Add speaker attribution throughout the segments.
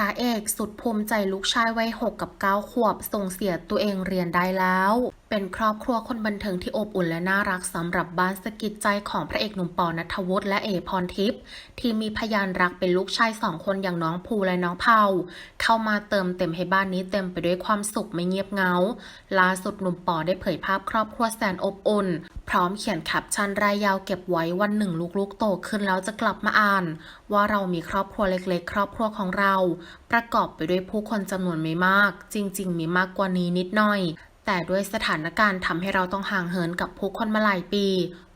Speaker 1: ระเอกสุดภูมิใจลูกชายวัยหกกับเก้าขวบ ส่งเสียตัวเองเรียนได้แล้ว เป็นครอบครัวคนบันเทิงที่อบอุ่นและน่ารักสำหรับบ้านสะกิดใจของพระเอกหนุ่มปอนัทวุฒิและเอพรทิพย์ที่มีพยานรักเป็นลูกชายสองคนอย่างน้องภูและน้องเผาเข้ามาเติมเต็มให้บ้านนี้เต็มไปด้วยความสุขไม่เงียบเงาล่าสุดหนุ่มปอได้เผยภาพครอบครัวแสนอบอุ่น พร้อมเขียนแคปชั่นรายยาวเก็บไว้วันหนึ่งลูกๆ โตขึ้นแล้วจะกลับมาอ่าน ว่าเรามีครอบครัวเล็กๆ ครอบครัวของเรา ประกอบไปด้วยผู้คนจำนวนไม่มาก จริง ๆ มีมากกว่านี้นิดหน่อย แต่ด้วยสถานการณ์ทำให้เราต้องห่างเหินกับผู้คนมาหลายปี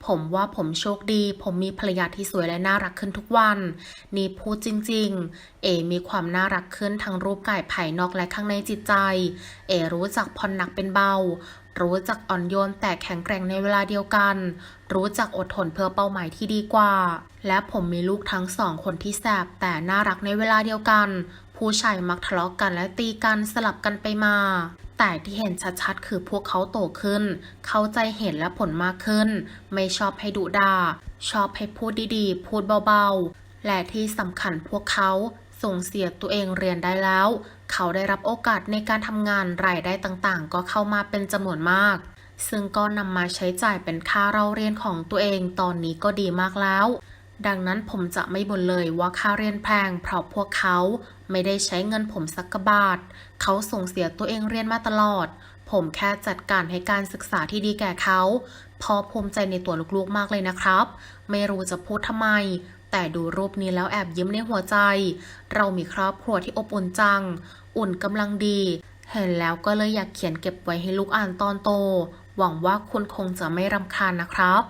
Speaker 1: ผมว่าผมโชคดี ผมมีภรรยาที่สวยและน่ารักขึ้นทุกวัน นี่พูดจริง ๆ เอมีความน่ารักขึ้นทั้งรูปกายภายนอกและข้างในจิตใจ เอรู้จักผ่อนหนักเป็นเบา รู้จักอ่อนโยนแต่แข็งแกร่งในเวลาเดียวกัน รู้จักอดทนเพื่อเป้าหมายที่ดีกว่า และผมมีลูกทั้งสองคนที่แสบแต่น่ารักในเวลาเดียวกัน ผู้ชายมักทะเลาะกันและตีกันสลับกันไปมา แต่ที่เห็นชัดๆ คือพวกเขาโตขึ้น เข้าใจเหตุและผลมากขึ้น ไม่ชอบให้ดุด่าชอบให้พูดดีๆ พูดเบาๆ และที่สำคัญพวกเขา ส่งเสียตัวเองเรียนได้แล้ว เขาได้รับโอกาสในการทำงานรายได้ต่างๆ ก็เข้ามาเป็นจำนวนมาก ซึ่งก็นำมาใช้จ่ายเป็นค่าเราเรียนของตัวเองตอนนี้ก็ดีมากแล้ว ดังนั้นผมจะไม่บ่นเลยว่าค่าเรียนแพงเพราะพวกเขาไม่ได้ใช้เงินผมสักกบาท เขาส่งเสียตัวเองเรียนมาตลอด ผมแค่จัดการให้การศึกษาที่ดีแก่เขาพอภูมิใจในตัวลูกๆมากเลยนะครับ ไม่รู้จะพูดทำไม แต่ดูรูปนี้แล้วแอบยิ้มในหัวใจ เรามีครอบครัวที่อบอุ่นจัง อุ่นกำลังดี เห็นแล้วก็เลยอยากเขียนเก็บไว้ให้ลูกอ่านตอนโต หวังว่าคุณคงจะไม่รำคาญนะครับ